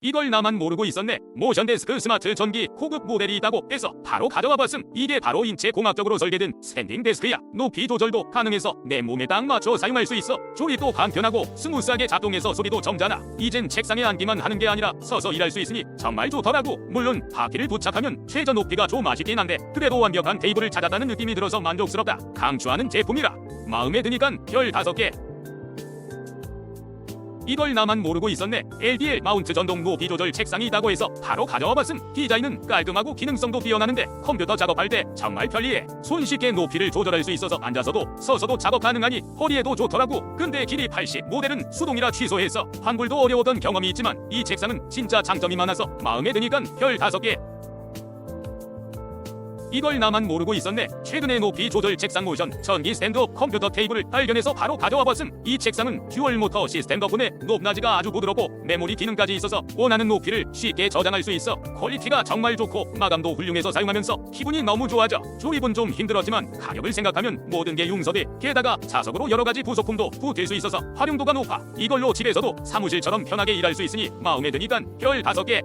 이걸 나만 모르고 있었네. 모션데스크 스마트 전기 고급 모델이 있다고 해서 바로 가져와 봤음. 이게 바로 인체 공학적으로 설계된 스탠딩 데스크야. 높이 조절도 가능해서 내 몸에 딱 맞춰 사용할 수 있어. 조립도 간편하고 스무스하게 작동해서 소리도 점잖아. 이젠 책상에 앉기만 하는 게 아니라 서서 일할 수 있으니 정말 좋더라고. 물론 바퀴를 부착하면 최저 높이가 좀 아쉽긴 한데 그래도 완벽한 테이블을 찾았다는 느낌이 들어서 만족스럽다. 강추하는 제품이라. 마음에 드니깐 별 다섯 개. 이걸 나만 모르고 있었네. LDL 마운트 전동 높이 조절 책상이 있다고 해서 바로 가져와 봤음. 디자인은 깔끔하고 기능성도 뛰어나는데 컴퓨터 작업할 때 정말 편리해. 손쉽게 높이를 조절할 수 있어서 앉아서도 서서도 작업 가능하니 허리에도 좋더라고. 근데 길이 80 모델은 수동이라 취소해서 환불도 어려웠던 경험이 있지만 이 책상은 진짜 장점이 많아서 마음에 드니깐 별 다섯 개. 이걸 나만 모르고 있었네. 최근에 높이 조절 책상 모션 전기 스탠드업 컴퓨터 테이블을 발견해서 바로 가져와 봤음. 이 책상은 듀얼 모터 시스템 덕분에 높낮이가 아주 부드럽고 메모리 기능까지 있어서 원하는 높이를 쉽게 저장할 수 있어. 퀄리티가 정말 좋고 마감도 훌륭해서 사용하면서 기분이 너무 좋아져. 조립은 좀 힘들었지만 가격을 생각하면 모든 게 용서돼. 게다가 자석으로 여러 가지 부속품도 붙일 수 있어서 활용도가 높아. 이걸로 집에서도 사무실처럼 편하게 일할 수 있으니 마음에 드니깐 별 다섯 개.